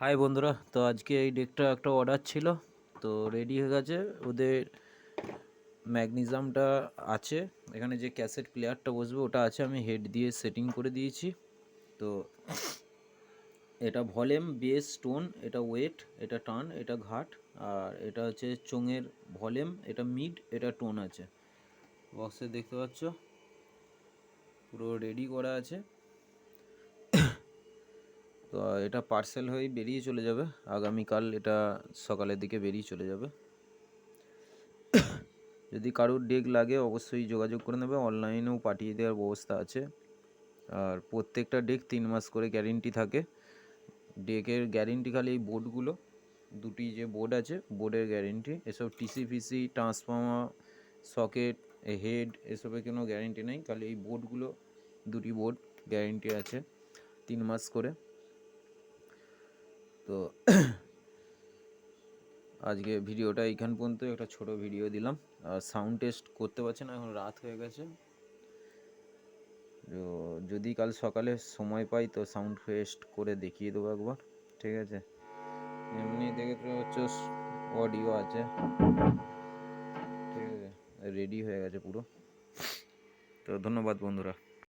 High বন্ধুরা। তো আজকে এই ডেকটা একটা অর্ডার ছিল। তো রেডি হয়ে গেছে। ওদের ম্যাগনিজামটা আছে। এখানে যে ক্যাসেট প্লেয়ারটা বসবে, ওটা আছে। আমি হেড দিয়ে সেটিং করে দিয়েছি। তো এটা ভলিউম বেস টোন এটা ওয়েট এটা টান এটা ঘাট। আর এটা হচ্ছে চোঙের ভলিউম এটা মিড এটা টোন আছে। বক্সে দেখতে পাচ্ছ? পুরো রেডি করা আছে। তো এটা পার্সেল হয়ে বেরিয়ে চলে যাবে। আগামীকাল এটা সকালের দিকে বেরিয়ে চলে যাবে। যদি কারোর ডেক লাগে, অবশ্যই যোগাযোগ করে নেবে। অনলাইনেও পাঠিয়ে দেওয়ার ব্যবস্থা আছে। আর প্রত্যেকটা ডেক তিন মাস করে গ্যারেন্টি থাকে। ডেকের গ্যারেন্টি খালি এই বোর্ডগুলো দুটি যে বোর্ড আছে বোর্ডের গ্যারেন্টি এসব টিসি ফিসি ট্রান্সফর্মার সকেট হেড এসবের কোনো গ্যারেন্টি নেই। খালি এই বোর্ডগুলো দুটি বোর্ড গ্যারেন্টি আছে তিন মাস করে। তো আজকে ভিডিওটা এইখান পর্যন্ত, একটা ছোট ভিডিও দিলাম। আর সাউন্ড টেস্ট করতে পারছি না, এখন রাত হয়ে গেছে। তো যদি কাল সকালে সময় পাই তো সাউন্ড টেস্ট করে দেখিয়ে দেবো একবার, ঠিক আছে? এমনি দেখে তো হচ্ছে অডিও আছে, ঠিক আছে? রেডি হয়ে গেছে পুরো। তো ধন্যবাদ বন্ধুরা।